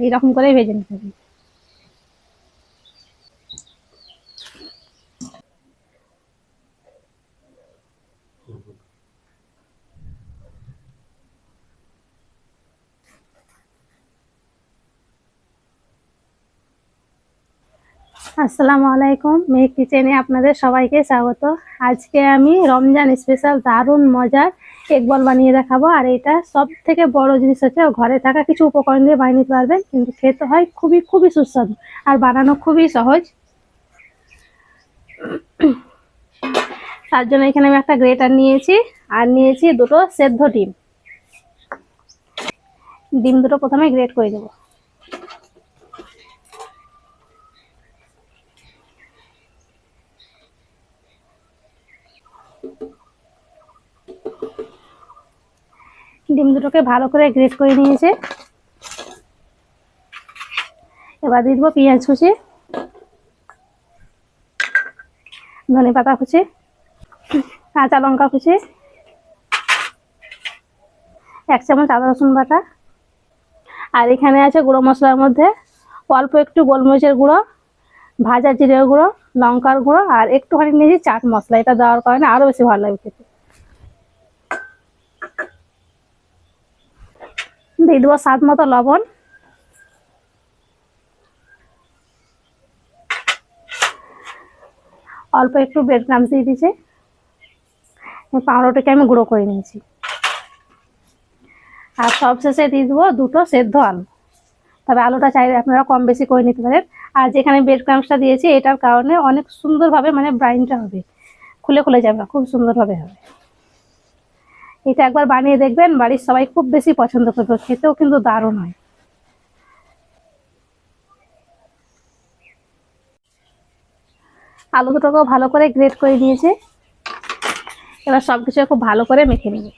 এইরকম করেই ভেজে নিতে হবে। আসসালামু আলাইকুম। মেঘ কিচেনে আপনাদের সবাইকে স্বাগত। আজকে আমি রমজান স্পেশাল দারুণ মজার এগ বল বানিয়ে দেখাবো। আর এটা সব থেকে বড় জিনিস হচ্ছে ঘরে থাকা কিছু উপকরণ দিয়ে বানিয়ে নিতে পারবেন, কিন্তু খেতে হয় খুবই খুবই সুস্বাদু আর বানানো খুবই সহজ। তার জন্য এখানে আমি একটা গ্রেটার নিয়েছি আর নিয়েছি দুটো সেদ্ধ ডিম। ডিম দুটো প্রথমে গ্রেট করে দেবো ডিম দুটোকে ভালো করে গ্রেট করে নিয়েছে। এবার দিয়ে দেবো পেঁয়াজ কুচি, ধনে পাতা কুচি, কাঁচা লঙ্কা কুচি, এক চামচ আদা রসুন বাটা। আর এখানে আছে গুঁড়ো মশলার মধ্যে অল্প একটু গোলমরিচের গুঁড়ো, ভাজা জিরের গুঁড়ো, লঙ্কার গুঁড়ো, আর একটুখানি নিয়েছি চাট মশলা। এটা দেওয়ার কারণে আরও বেশি ভালো লাগবে খেতে। দিয়ে দেবো স্বাদ মতো লবণ। অল্প একটু ব্রেড ক্রামস দিয়ে দিয়েছি। পাউরুটিকে আমি গুঁড়ো করে নিয়েছি। আর সব শেষে দিয়ে দেবো দুটো সেদ্ধ আলু। তবে আলুটা চাইলে আপনারা কম বেশি করে নিতে পারেন। আর যেখানে ব্রেড ক্রামসটা দিয়েছি, এটার কারণে অনেক সুন্দরভাবে মানে ব্রাইনটা হবে। খুলে খুলে যাবে, খুব সুন্দরভাবে হবে। এটা একবার বানিয়ে দেখবেন, বাড়ির সবাই খুব বেশি পছন্দ করবে, খেতেও কিন্তু দারুণ হয়। আলু দুটোকেও ভালো করে গ্রেট করে দিয়েছে এবার সবকিছু খুব ভালো করে মেখে নেবে।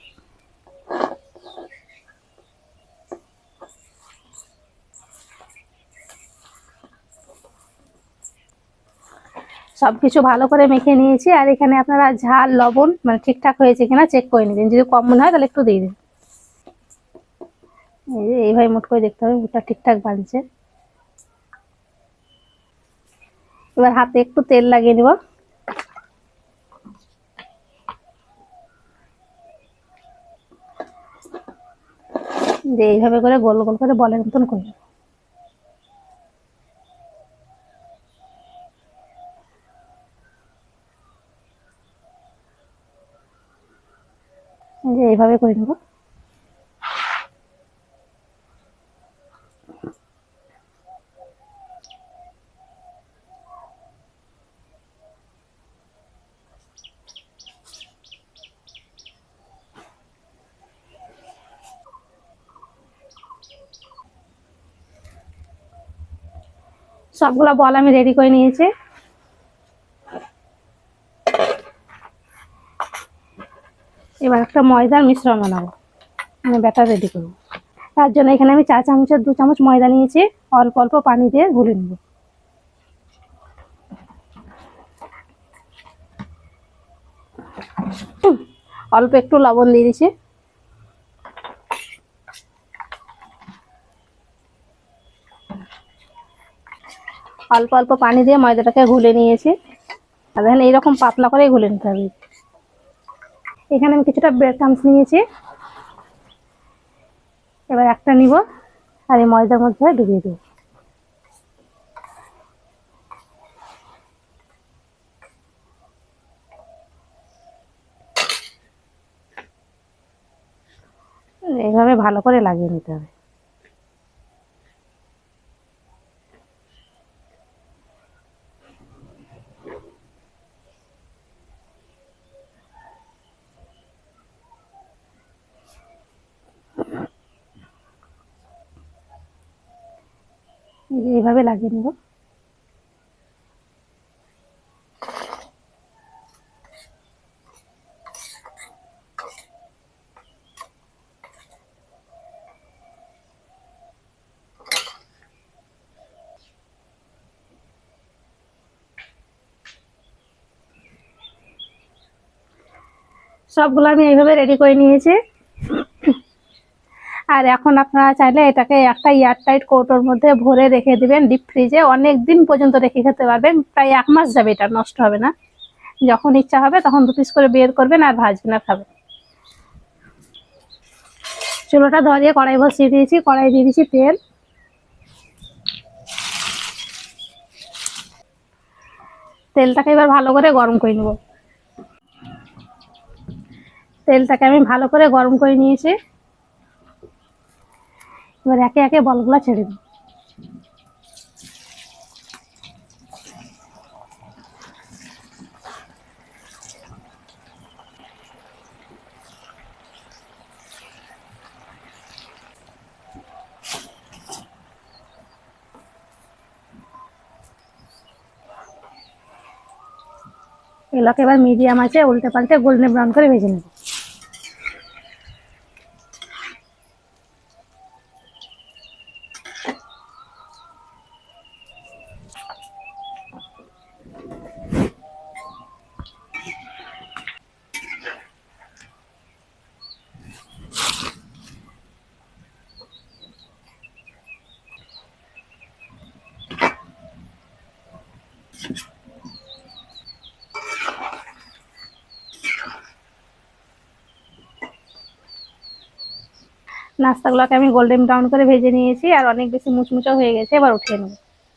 সব কিছু ভালো করে মেখে নিয়েছি, আর এখানে আপনারা ঝাল, লবণ মানে ঠিকঠাক হয়েছে কিনা চেক করে নেবেন। যদি কম মনে হয় তাহলে একটু দিয়ে দিন। এই যে এইভাবে মোট করে দেখতে হবে ওটা ঠিকঠাক বানছে। এবার হাতে একটু তেল লাগিয়ে নেব। যে এইভাবে করে গোল গোল করে বলের মতন করে যে এইভাবে করে নেব। সবগুলা বল আমি রেডি করে নিয়েছি। এবার একটা ময়দার মিশ্রণ বানাবো। মানে ব্যাটার রেডি করব। তার জন্য এখানে আমি চা চামচের দু চামচ ময়দা নিয়েছি, অল্প অল্প পানি দিয়ে গুলে নেব। অল্প একটু লবণ দিয়ে দিচ্ছি। অল্প অল্প পানি দিয়ে ময়দাটাকে গুলে নিয়েছি। আর দেখেন এইরকম পাতলা করেই গুলে নিতে হবে। এখানে আমি কিছুটা ব্রেড ক্রামস নিয়েছি। এবার একটা নিব আর এই ময়দার মধ্যে ডুবিয়ে দেব। এইভাবে ভালো করে লাগিয়ে নিতে হবে। এইভাবে লাগিয়ে নেব। সবগুলো আমি এইভাবে রেডি করে নিয়েছি। আর এখন আপনারা চাইলে এটাকে একটা এয়ারটাইট কৌটোর মধ্যে ভরে রেখে দিবেন ডিপ ফ্রিজে অনেক দিন পর্যন্ত রেখে খেতে পারবেন, প্রায় এক মাস যাবে এটা, নষ্ট হবে না। যখন ইচ্ছা হবে তখন দু পিস করে বের করবেন আর ভাজবেন আর খাবেন। চুলোটা ধরিয়ে কড়াই বসিয়ে দিয়েছি, কড়াই দিয়ে দিয়েছি তেল। তেলটাকে এবার ভালো করে গরম করে নেব। তেলটাকে আমি ভালো করে গরম করে নিয়েছি। এবার একে একে বলগুলো ছেড়ে দিই। এগুলোকে এবার মিডিয়াম আছে, উল্টে পাল্টে গোল্ডেন ব্রাউন করে ভেজে নেব। নাস্তাগুলোকে আমি গোল্ডেন ব্রাউন করে ভেজে নিয়েছি আর অনেক বেশি মুচমুচো হয়ে গেছে, এবার উঠিয়ে নেব।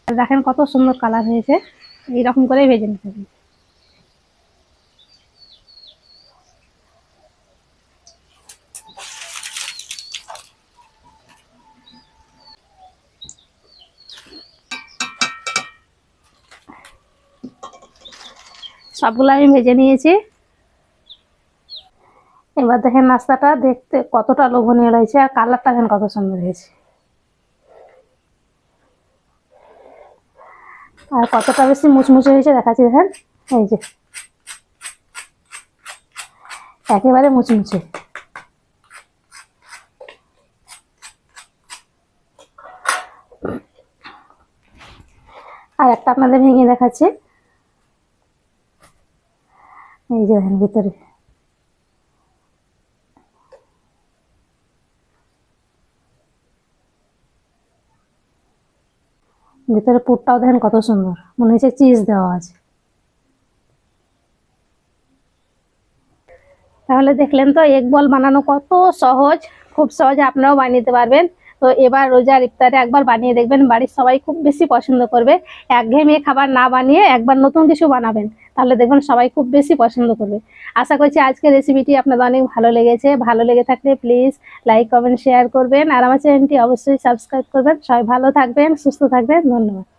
দেখেন কত সুন্দর কালার হয়েছে, এইরকম করেই ভেজে নিতে হবে। সবগুলো আমি ভেজে নিয়েছি। এবার দেখেন নাস্তাটা দেখতে কতটা লোভনীয় রয়েছে আর কালারটা দেখেন কত সুন্দর হয়েছে। আর কতটা বেশি মুচমুচে হয়েছে দেখাচ্ছি দেখেন। এই যে। একেবারে মুচমুচে। আর একটা আপনাদের ভেঙে দেখাচ্ছে। এই যে দেখেন ভিতরে। ভিতরে পুরটাও দেখেন কত সুন্দর। মনে হচ্ছে চিজ দেওয়া আছে। তাহলে দেখলেন তো এগ বল বানানো কত সহজ, খুব সহজে আপনারাও বানিয়ে নিতে পারবেন। তো এবার রোজার ইফতারে একবার বানিয়ে দেখবেন, বাড়ির সবাই খুব বেশি পছন্দ করবে। একঘেয়েমি খাবার না বানিয়ে একবার নতুন কিছু বানাবেন। তাহলে দেখুন সবাই খুব বেশি পছন্দ করবে। আশা করছি আজকের রেসিপিটি আপনাদের অনেক ভালো লেগেছে। ভালো লেগে থাকলে প্লিজ লাইক কমেন্ট শেয়ার করবেন। আর আমার চ্যানেলটি অবশ্যই সাবস্ক্রাইব করবেন। সবাই ভালো থাকবেন, সুস্থ থাকবেন। ধন্যবাদ।